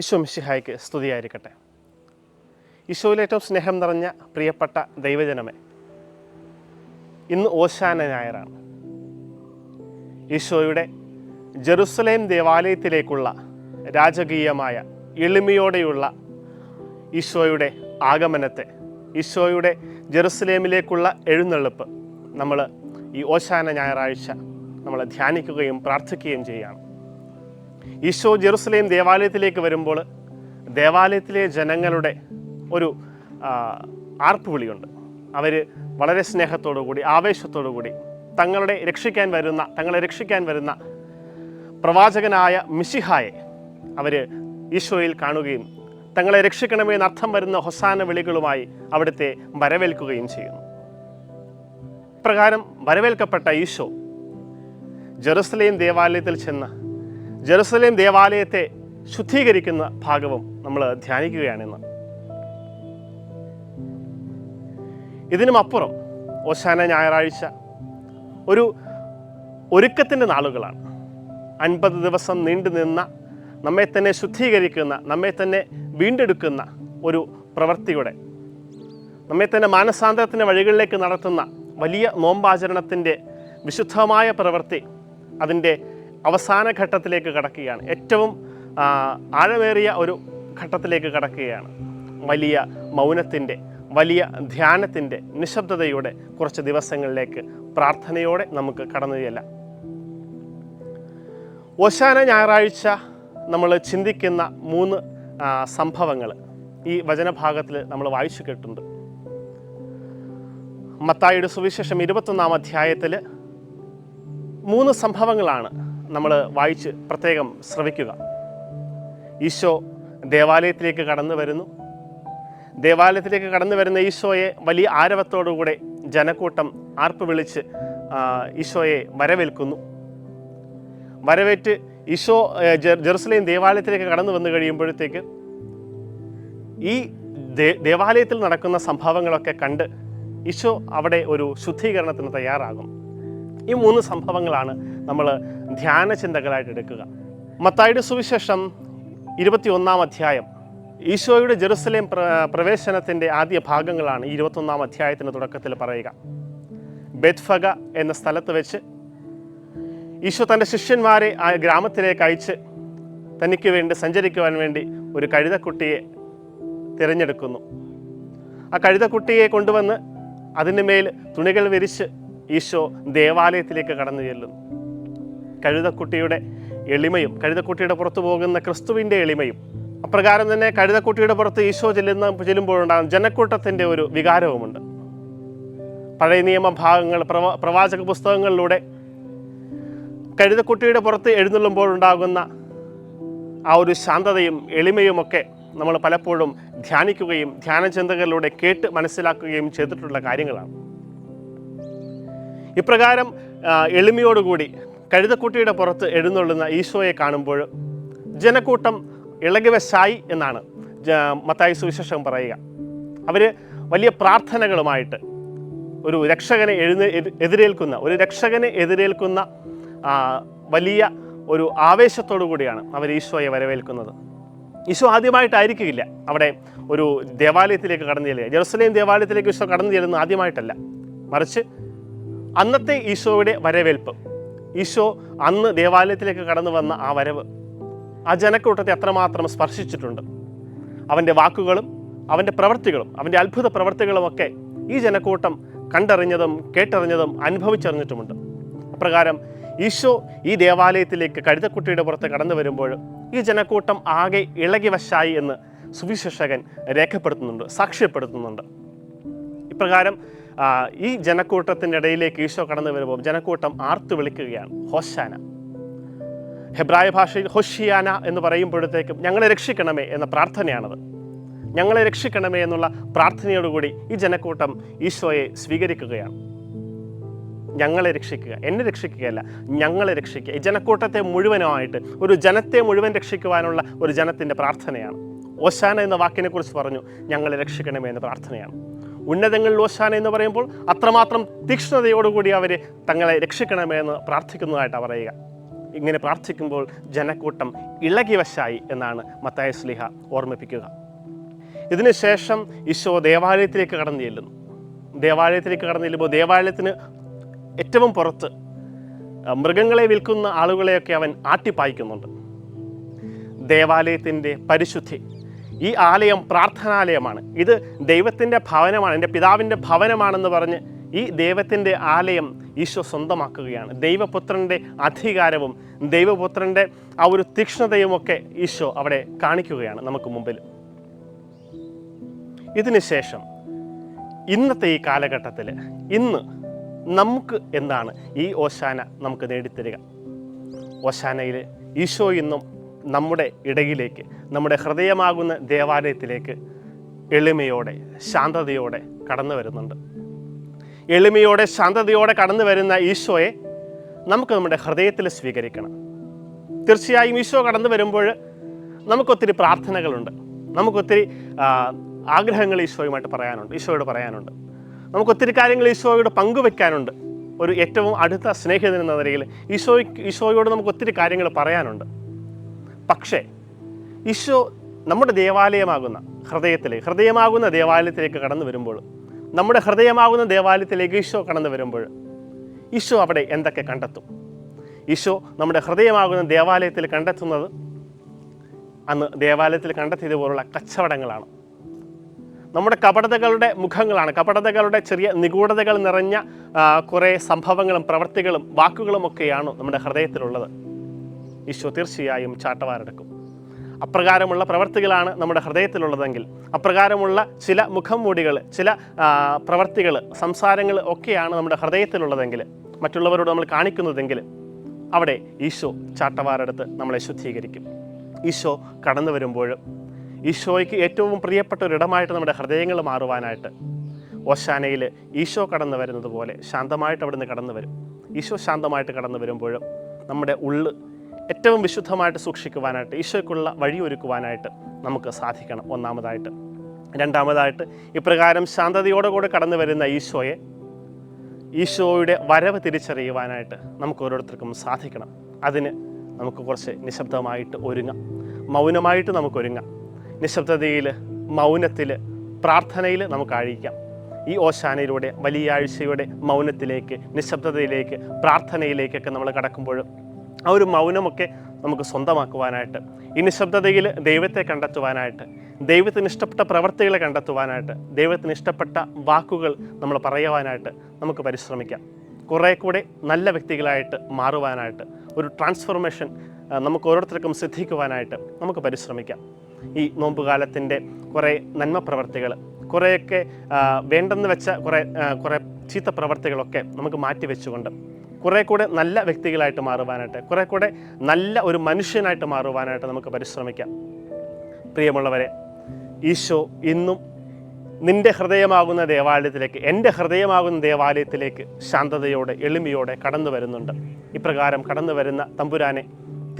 ഈശോ മിശിഹായ്ക്ക് സ്തുതിയായിരിക്കട്ടെ. ഈശോയിലേറ്റവും സ്നേഹം നിറഞ്ഞ പ്രിയപ്പെട്ട ദൈവജനമേ ഇന്ന് ഓശാന ഞായറാണ്. ഈശോയുടെ ജെറുസലേം ദേവാലയത്തിലേക്കുള്ള രാജകീയമായ എളിമയോടെയുള്ള ഈശോയുടെ ആഗമനത്തെ ഈശോയുടെ ജെറുസലേമിലേക്കുള്ള എഴുന്നള്ളിപ്പ് നമ്മൾ ഈ ഓശാന ഞായറാഴ്ച നമ്മൾ ധ്യാനിക്കുകയും പ്രാർത്ഥിക്കുകയും ചെയ്യുകയാണ്. ഈശോ ജെറുസലേം ദേവാലയത്തിലേക്ക് വരുമ്പോൾ ദേവാലയത്തിലെ ജനങ്ങളുടെ ഒരു ആർപ്പുവിളിയുണ്ട്. അവർ വളരെ സ്നേഹത്തോടു കൂടി ആവേശത്തോടു കൂടി തങ്ങളുടെ രക്ഷിക്കാൻ വരുന്ന തങ്ങളെ രക്ഷിക്കാൻ വരുന്ന പ്രവാചകനായ മിശിഹായെ അവർ ഈശോയിൽ കാണുകയും തങ്ങളെ രക്ഷിക്കണമെന്ന് അർത്ഥം വരുന്ന ഹൊസാന വിളികളുമായി അവിടുത്തെ വരവേൽക്കുകയും ചെയ്യുന്നു. പ്രകാരം വരവേൽക്കപ്പെട്ട ഈശോ ജെറുസലേം ദേവാലയത്തിൽ ചെന്ന് ജെറുസലേം ദേവാലയത്തെ ശുദ്ധീകരിക്കുന്ന ഭാഗവും നമ്മൾ ധ്യാനിക്കുകയാണിന്ന് ഇതിനുമപ്പുറം ഓശാന ഞായറാഴ്ച ഒരു ഒരുക്കത്തിന്റെ നാളുകളാണ്. അൻപത് ദിവസം നീണ്ടു നിന്ന നമ്മെ തന്നെ ശുദ്ധീകരിക്കുന്ന നമ്മെ തന്നെ വീണ്ടെടുക്കുന്ന ഒരു പ്രവൃത്തിയുടെ നമ്മെ തന്നെ മാനസാന്തരത്തിന്റെ വഴികളിലേക്ക് നടത്തുന്ന വലിയ നോമ്പാചരണത്തിന്റെ വിശുദ്ധമായ പ്രവൃത്തി അതിന്റെ അവസാന ഘട്ടത്തിലേക്ക് കടക്കുകയാണ്. ഏറ്റവും ആഴമേറിയ ഒരു ഘട്ടത്തിലേക്ക് കടക്കുകയാണ്. വലിയ മൗനത്തിന്റെ വലിയ ധ്യാനത്തിന്റെ നിശബ്ദതയുടെ കുറച്ച് ദിവസങ്ങളിലേക്ക് പ്രാർത്ഥനയോടെ നമുക്ക് കടന്നു ചെല്ലാം. ഓശാന ഞായറാഴ്ച നമ്മൾ ചിന്തിക്കുന്ന മൂന്ന് സംഭവങ്ങൾ ഈ വചനഭാഗത്തിൽ നമ്മൾ വായിച്ചു കേട്ടുണ്ട് മത്തായിയുടെ സുവിശേഷം ഇരുപത്തൊന്നാം അധ്യായത്തിൽ മൂന്ന് സംഭവങ്ങളാണ് നമ്മൾ വായിച്ച് പ്രത്യേകം ശ്രവിക്കുക. ഈശോ ദേവാലയത്തിലേക്ക് കടന്നു വരുന്നു. ദേവാലയത്തിലേക്ക് കടന്നു വരുന്ന ഈശോയെ വലിയ ആരവത്തോടുകൂടെ ജനക്കൂട്ടം ആർപ്പ് വിളിച്ച് ഈശോയെ വരവേൽക്കുന്നു. വരവേറ്റ് ഈശോ ജെറുസലേം ദേവാലയത്തിലേക്ക് കടന്നു വന്നു കഴിയുമ്പോഴത്തേക്ക് ഈ ദേവാലയത്തിൽ നടക്കുന്ന സംഭവങ്ങളൊക്കെ കണ്ട് ഈശോ അവിടെ ഒരു ശുദ്ധീകരണത്തിന് തയ്യാറാകും. ഈ മൂന്ന് സംഭവങ്ങളാണ് നമ്മൾ ധ്യാന ചിന്തകളായിട്ട് എടുക്കുക. മത്തായിയുടെ സുവിശേഷം ഇരുപത്തിയൊന്നാം അധ്യായം. ഈശോയുടെ ജെറുസലേം പ്ര പ്രവേശനത്തിന്റെ ആദ്യ ഭാഗങ്ങളാണ് ഇരുപത്തൊന്നാം അധ്യായത്തിന്റെ തുടക്കത്തിൽ പറയുക. ബെത്ഫഗ എന്ന സ്ഥലത്ത് വെച്ച് ഈശോ തന്റെ ശിഷ്യന്മാരെ ആ ഗ്രാമത്തിലേക്ക് അയച്ച് തനിക്ക് വേണ്ടി സഞ്ചരിക്കുവാൻ വേണ്ടി ഒരു കഴുതക്കുട്ടിയെ തിരഞ്ഞെടുക്കുന്നു. ആ കഴുതക്കുട്ടിയെ കൊണ്ടുവന്ന് അതിന്റെ മേൽ തുണികൾ വിരിച്ച് ഈശോ ദേവാലയത്തിലേക്ക് കടന്നു ചെല്ലുന്നു. കഴുതക്കുട്ടിയുടെ എളിമയും കഴുതക്കുട്ടിയുടെ പുറത്തു പോകുന്ന ക്രിസ്തുവിന്റെ എളിമയും. അപ്രകാരം തന്നെ കഴുതക്കുട്ടിയുടെ പുറത്ത് ഈശോ ചെല്ലുന്ന ചെല്ലുമ്പോഴുണ്ടാകുന്ന ജനക്കൂട്ടത്തിന്റെ ഒരു വികാരവുമുണ്ട്. പഴയ നിയമ ഭാഗങ്ങൾ പ്രവാ പ്രവാചക പുസ്തകങ്ങളിലൂടെ കഴുതക്കുട്ടിയുടെ പുറത്ത് എഴുന്നള്ളുമ്പോഴുണ്ടാകുന്ന ആ ഒരു ശാന്തതയും എളിമയുമൊക്കെ നമ്മൾ പലപ്പോഴും ധ്യാനിക്കുകയും ധ്യാനചിന്തകളിലൂടെ കേട്ട് മനസ്സിലാക്കുകയും ചെയ്തിട്ടുള്ള കാര്യങ്ങളാണ്. ഇപ്രകാരം എളിമയോടുകൂടി കഴുതക്കുട്ടിയുടെ പുറത്ത് എഴുന്നള്ളുന്ന ഈശോയെ കാണുമ്പോൾ ജനക്കൂട്ടം ഇളകിവശായി എന്നാണ് മത്തായി സുവിശേഷം പറയുക. അവർ വലിയ പ്രാർത്ഥനകളുമായിട്ട് ഒരു രക്ഷകനെ എഴുന്ന എതിരേൽക്കുന്ന ഒരു രക്ഷകനെ എതിരേൽക്കുന്ന വലിയ ഒരു ആവേശത്തോടു കൂടിയാണ് അവർ ഈശോയെ വരവേൽക്കുന്നത്. ഈശോ ആദ്യമായിട്ടായിരിക്കില്ല അവിടെ ഒരു ദേവാലയത്തിലേക്ക് കടന്നു ചെല്ലുക. ജെറുസലേം ദേവാലയത്തിലേക്ക് ഈശോ കടന്നു ചെല്ലുന്നത് ആദ്യമായിട്ടല്ല. മറിച്ച് അന്നത്തെ ഈശോയുടെ വരവേൽപ്പ്. ഈശോ അന്ന് ദേവാലയത്തിലേക്ക് കടന്നു വന്ന ആ വരവ് ആ ജനക്കൂട്ടത്തെ അത്രമാത്രം സ്പർശിച്ചിട്ടുണ്ട്. അവന്റെ വാക്കുകളും അവന്റെ പ്രവൃത്തികളും അവന്റെ അത്ഭുത പ്രവൃത്തികളുമൊക്കെ ഈ ജനക്കൂട്ടം കണ്ടറിഞ്ഞതും കേട്ടറിഞ്ഞതും അനുഭവിച്ചറിഞ്ഞിട്ടുമുണ്ട്. അപ്രകാരം ഈശോ ഈ ദേവാലയത്തിലേക്ക് കഴുതക്കുട്ടിയുടെ പുറത്ത് കടന്നു വരുമ്പോൾ ഈ ജനക്കൂട്ടം ആകെ ഇളകിവശായി എന്ന് സുവിശേഷകൻ രേഖപ്പെടുത്തുന്നുണ്ട് സാക്ഷ്യപ്പെടുത്തുന്നുണ്ട്. ഇപ്രകാരം ഈ ജനക്കൂട്ടത്തിന്റെ ഇടയിലേക്ക് ഈശോ കടന്നു വരുമ്പോൾ ജനക്കൂട്ടം ആർത്തു വിളിക്കുകയാണ്. ഹൊശാന. ഹെബ്രായ ഭാഷയിൽ ഹൊഷിയാന എന്ന് പറയുമ്പോഴത്തേക്കും ഞങ്ങളെ രക്ഷിക്കണമേ എന്ന പ്രാർത്ഥനയാണത്. ഞങ്ങളെ രക്ഷിക്കണമേ എന്നുള്ള പ്രാർത്ഥനയോടുകൂടി ഈ ജനക്കൂട്ടം ഈശോയെ സ്വീകരിക്കുകയാണ്. ഞങ്ങളെ രക്ഷിക്കുക. എന്നെ രക്ഷിക്കുകയല്ല ഞങ്ങളെ രക്ഷിക്കുക. ഈ ജനക്കൂട്ടത്തെ മുഴുവനുമായിട്ട് ഒരു ജനത്തെ മുഴുവൻ രക്ഷിക്കുവാനുള്ള ഒരു ജനത്തിന്റെ പ്രാർത്ഥനയാണ്. ഓശാന എന്ന വാക്കിനെക്കുറിച്ച് പറഞ്ഞു ഞങ്ങളെ രക്ഷിക്കണമേ എന്ന പ്രാർത്ഥനയാണ്. ഉന്നതങ്ങളിൽ ഓശാന എന്ന് പറയുമ്പോൾ അത്രമാത്രം തീക്ഷ്ണതയോടുകൂടി അവർ തങ്ങളെ രക്ഷിക്കണമെന്ന് പ്രാർത്ഥിക്കുന്നതായിട്ടാണ് പറയുക. ഇങ്ങനെ പ്രാർത്ഥിക്കുമ്പോൾ ജനക്കൂട്ടം ഇളകിവശായി എന്നാണ് മത്തായ സ്ലിഹ ഓർമ്മിപ്പിക്കുക. ഇതിനുശേഷം ഈശോ ദേവാലയത്തിലേക്ക് കടന്നു ചെല്ലുന്നു. ദേവാലയത്തിലേക്ക് കടന്നു ചെല്ലുമ്പോൾ ദേവാലയത്തിന് ഏറ്റവും പുറത്ത് മൃഗങ്ങളെ വിൽക്കുന്ന ആളുകളെയൊക്കെ അവൻ ആട്ടിപ്പായിക്കുന്നുണ്ട്. ദേവാലയത്തിന്റെ പരിശുദ്ധി ഈ ആലയം പ്രാർത്ഥനാലയമാണ്. ഇത് ദൈവത്തിന്റെ ഭവനമാണ് എന്റെ പിതാവിന്റെ ഭവനമാണെന്ന് പറഞ്ഞ് ഈ ദൈവത്തിന്റെ ആലയം ഈശോ സ്വന്തമാക്കുകയാണ്. ദൈവപുത്രന്റെ അധികാരവും ദൈവപുത്രന്റെ ആ ഒരു തീക്ഷ്ണതയുമൊക്കെ ഈശോ അവിടെ കാണിക്കുകയാണ് നമുക്ക് മുമ്പിൽ. ഇതിനുശേഷം ഇന്നത്തെ ഈ കാലഘട്ടത്തിൽ ഇന്ന് നമുക്ക് എന്താണ്? ഈ ഓശാന നമുക്ക് നേടിത്തരിക. ഓശാനയിൽ ഈശോ ഇന്നും നമ്മുടെ ഇടയിലേക്ക് നമ്മുടെ ഹൃദയമാകുന്ന ദേവാലയത്തിലേക്ക് എളിമയോടെ ശാന്തതയോടെ കടന്നു വരുന്നുണ്ട്. എളിമയോടെ ശാന്തതയോടെ കടന്നു വരുന്ന ഈശോയെ നമുക്ക് നമ്മുടെ ഹൃദയത്തിൽ സ്വീകരിക്കണം. തീർച്ചയായും ഈശോ കടന്നു വരുമ്പോൾ നമുക്കൊത്തിരി പ്രാർത്ഥനകളുണ്ട്. നമുക്കൊത്തിരി ആഗ്രഹങ്ങൾ ഈശോയുമായിട്ട് പറയാനുണ്ട് ഈശോയോട് പറയാനുണ്ട്. നമുക്കൊത്തിരി കാര്യങ്ങൾ ഈശോയോട് പങ്കുവെക്കാനുണ്ട്. ഒരു ഏറ്റവും അടുത്ത സ്നേഹിതൻ എന്ന നിലയിൽ ഈശോയ്ക്ക് ഈശോയോട് നമുക്ക് ഒത്തിരി കാര്യങ്ങൾ പറയാനുണ്ട്. പക്ഷേ ഈശോ നമ്മുടെ ദേവാലയമാകുന്ന ഹൃദയത്തിലെ ഹൃദയമാകുന്ന ദേവാലയത്തിലേക്ക് കടന്നു വരുമ്പോൾ നമ്മുടെ ഹൃദയമാകുന്ന ദേവാലയത്തിലേക്ക് ഈശോ കടന്നു വരുമ്പോൾ ഈശോ അവിടെ എന്തൊക്കെ കണ്ടെത്തും? ഈശോ നമ്മുടെ ഹൃദയമാകുന്ന ദേവാലയത്തിൽ കണ്ടെത്തുന്നത് അന്ന് ദേവാലയത്തിൽ കണ്ടെത്തിയതുപോലുള്ള കച്ചവടങ്ങളാണ്. നമ്മുടെ കപടതകളുടെ മുഖങ്ങളാണ്. കപടതകളുടെ ചെറിയ നിഗൂഢതകൾ നിറഞ്ഞ കുറേ സംഭവങ്ങളും പ്രവൃത്തികളും വാക്കുകളും ഒക്കെയാണ് നമ്മുടെ ഹൃദയത്തിലുള്ളത്. ഈശോ തീർച്ചയായും ചാട്ടവാരെടുക്കും. അപ്രകാരമുള്ള പ്രവർത്തികളാണ് നമ്മുടെ ഹൃദയത്തിലുള്ളതെങ്കിൽ അപ്രകാരമുള്ള ചില മുഖം മൂടികൾ ചില പ്രവർത്തികൾ സംസാരങ്ങൾ ഒക്കെയാണ് നമ്മുടെ ഹൃദയത്തിലുള്ളതെങ്കിൽ മറ്റുള്ളവരോട് നമ്മൾ കാണിക്കുന്നതെങ്കിൽ അവിടെ ഈശോ ചാട്ടവാരെടുത്ത് നമ്മളെ ശുദ്ധീകരിക്കും. ഈശോ കടന്നു വരുമ്പോൾ ഈശോയ്ക്ക് ഏറ്റവും പ്രിയപ്പെട്ട ഒരിടമായിട്ട് നമ്മുടെ ഹൃദയങ്ങൾ മാറുവാനായിട്ട് ഓശാനയിൽ ഈശോ കടന്നു വരുന്നത് പോലെ ശാന്തമായിട്ട് അവിടുന്ന് കടന്നു വരും. ഈശോ ശാന്തമായിട്ട് കടന്നു വരുമ്പോഴും നമ്മുടെ ഉള്ള് ഏറ്റവും വിശുദ്ധമായിട്ട് സൂക്ഷിക്കുവാനായിട്ട് ഈശോയ്ക്കുള്ള വഴിയൊരുക്കുവാനായിട്ട് നമുക്ക് സാധിക്കണം ഒന്നാമതായിട്ട്. രണ്ടാമതായിട്ട് ഇപ്രകാരം ശാന്തതയോടുകൂടെ കടന്നു വരുന്ന ഈശോയെ ഈശോയുടെ വരവ് തിരിച്ചറിയുവാനായിട്ട് നമുക്ക് ഓരോരുത്തർക്കും സാധിക്കണം. അതിന് നമുക്ക് കുറച്ച് നിശബ്ദമായിട്ട് ഒരുങ്ങാം. മൗനമായിട്ട് നമുക്ക് ഒരുങ്ങാം. നിശബ്ദതയിൽ മൗനത്തിൽ പ്രാർത്ഥനയിൽ നമുക്ക് അഴിക്കാം ഈ ഓശാനയിലൂടെ വലിയ ആഴ്ചയുടെ മൗനത്തിലേക്ക് നിശബ്ദതയിലേക്ക് പ്രാർത്ഥനയിലേക്കൊക്കെ നമ്മൾ കടക്കുമ്പോൾ ആ ഒരു മൗനമൊക്കെ നമുക്ക് സ്വന്തമാക്കുവാനായിട്ട് നിശബ്ദതയിൽ ദൈവത്തെ കണ്ടെത്തുവാനായിട്ട് ദൈവത്തിന് ഇഷ്ടപ്പെട്ട പ്രവർത്തികളെ കണ്ടെത്തുവാനായിട്ട് ദൈവത്തിന് ഇഷ്ടപ്പെട്ട വാക്കുകൾ നമ്മൾ പറയുവാനായിട്ട് നമുക്ക് പരിശ്രമിക്കാം. കുറേ കൂടെ നല്ല വ്യക്തികളായിട്ട് മാറുവാനായിട്ട് ഒരു ട്രാൻസ്ഫോർമേഷൻ നമുക്ക് ഓരോരുത്തർക്കും സിദ്ധിക്കുവാനായിട്ട് നമുക്ക് പരിശ്രമിക്കാം. ഈ നോമ്പുകാലത്തിന്റെ കുറേ നന്മ പ്രവർത്തികൾ കുറേയൊക്കെ വേണ്ടെന്ന് വെച്ച കുറേ കുറേ ചീത്ത പ്രവർത്തികളൊക്കെ നമുക്ക് മാറ്റിവെച്ചുകൊണ്ട് കുറേ കൂടെ നല്ല വ്യക്തികളായിട്ട് മാറുവാനായിട്ട് കുറേ കൂടെ നല്ല ഒരു മനുഷ്യനായിട്ട് മാറുവാനായിട്ട് നമുക്ക് പരിശ്രമിക്കാം. പ്രിയമുള്ളവരെ ഈശോ ഇന്നും നിന്റെ ഹൃദയമാകുന്ന ദേവാലയത്തിലേക്ക് എന്റെ ഹൃദയമാകുന്ന ദേവാലയത്തിലേക്ക് ശാന്തതയോടെ എളിമയോടെ കടന്നു വരുന്നുണ്ട്. ഇപ്രകാരം കടന്നു വരുന്ന തമ്പുരാനെ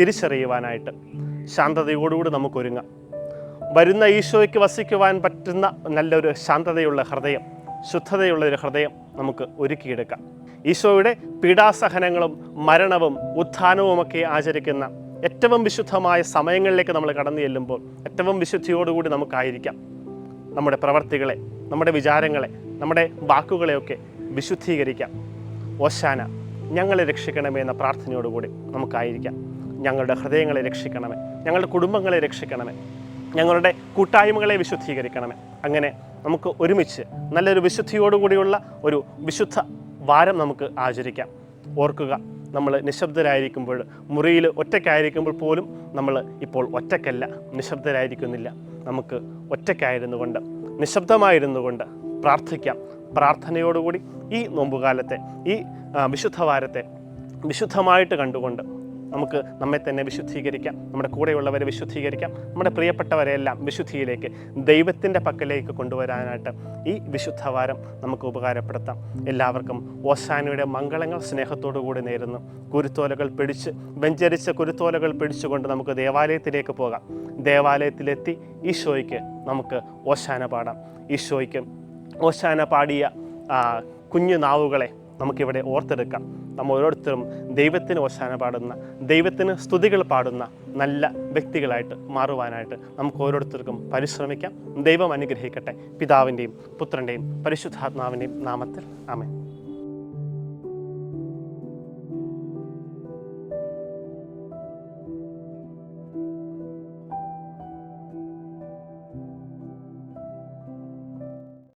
തിരിച്ചറിയുവാനായിട്ട് ശാന്തതയോടുകൂടി നമുക്കൊരുങ്ങാം. വരുന്ന ഈശോയ്ക്ക് വസിക്കുവാൻ പറ്റുന്ന നല്ലൊരു ശാന്തതയുള്ള ഹൃദയം ശുദ്ധതയുള്ള ഒരു ഹൃദയം നമുക്ക് ഒരുക്കിയെടുക്കാം. ഈശോയുടെ പീഡാസഹനങ്ങളും മരണവും ഉത്ഥാനവുമൊക്കെ ആചരിക്കുന്ന ഏറ്റവും വിശുദ്ധമായ സമയങ്ങളിലേക്ക് നമ്മൾ കടന്നു ചെല്ലുമ്പോൾ ഏറ്റവും വിശുദ്ധിയോടുകൂടി നമുക്കായിരിക്കാം. നമ്മുടെ പ്രവർത്തികളെ നമ്മുടെ വിചാരങ്ങളെ നമ്മുടെ വാക്കുകളെയൊക്കെ വിശുദ്ധീകരിക്കാം. ഓശാന ഞങ്ങളെ രക്ഷിക്കണമേ എന്ന പ്രാർത്ഥനയോടുകൂടി നമുക്കായിരിക്കാം. ഞങ്ങളുടെ ഹൃദയങ്ങളെ രക്ഷിക്കണമേ ഞങ്ങളുടെ കുടുംബങ്ങളെ രക്ഷിക്കണമേ ഞങ്ങളുടെ കൂട്ടായ്മകളെ വിശുദ്ധീകരിക്കണമേ. അങ്ങനെ നമുക്ക് ഒരുമിച്ച് നല്ലൊരു വിശുദ്ധിയോടുകൂടിയുള്ള ഒരു വിശുദ്ധ വാരം നമുക്ക് ആചരിക്കാം. ഓർക്കുക നമ്മൾ നിശബ്ദരായിരിക്കുമ്പോൾ മുറിയിൽ ഒറ്റയ്ക്കായിരിക്കുമ്പോൾ പോലും നമ്മൾ ഇപ്പോൾ ഒറ്റക്കല്ല നിശബ്ദരായിരിക്കുന്നില്ല. നമുക്ക് ഒറ്റയ്ക്കായിരുന്നു കൊണ്ട് നിശബ്ദമായിരുന്നു കൊണ്ട് പ്രാർത്ഥിക്കാം. പ്രാർത്ഥനയോടുകൂടി ഈ നോമ്പുകാലത്തെ ഈ വിശുദ്ധവാരത്തെ വിശുദ്ധമായിട്ട് കണ്ടുകൊണ്ട് നമുക്ക് നമ്മെ തന്നെ വിശുദ്ധീകരിക്കാം. നമ്മുടെ കൂടെയുള്ളവരെ വിശുദ്ധീകരിക്കാം. നമ്മുടെ പ്രിയപ്പെട്ടവരെയെല്ലാം വിശുദ്ധിയിലേക്ക് ദൈവത്തിന്റെ പക്കലേക്ക് കൊണ്ടുവരാനായിട്ട് ഈ വിശുദ്ധവാരം നമുക്ക് ഉപകാരപ്പെടുത്താം. എല്ലാവർക്കും ഓശാനയുടെ മംഗളങ്ങൾ സ്നേഹത്തോടു കൂടി നേരുന്നു. കുരുത്തോലകൾ പിടിച്ച് വെഞ്ചരിച്ച കുരുത്തോലകൾ പിടിച്ചുകൊണ്ട് നമുക്ക് ദേവാലയത്തിലേക്ക് പോകാം. ദേവാലയത്തിലെത്തി ഈശോയ്ക്ക് നമുക്ക് ഓശാന പാടാം. ഈശോയ്ക്ക് ഓശാന പാടിയ കുഞ്ഞു നാവുകളെ നമുക്കിവിടെ ഓർത്തെടുക്കാം. നമ്മൾ ഓരോരുത്തരും ദൈവത്തിന് ഓശാന പാടുന്ന ദൈവത്തിന് സ്തുതികൾ പാടുന്ന നല്ല വ്യക്തികളായിട്ട് മാറുവാനായിട്ട് നമുക്ക് ഓരോരുത്തർക്കും പരിശ്രമിക്കാം. ദൈവം അനുഗ്രഹിക്കട്ടെ. പിതാവിന്റെയും പുത്രന്റെയും പരിശുദ്ധാത്മാവിന്റെയും നാമത്തിൽ. ആമേൻ.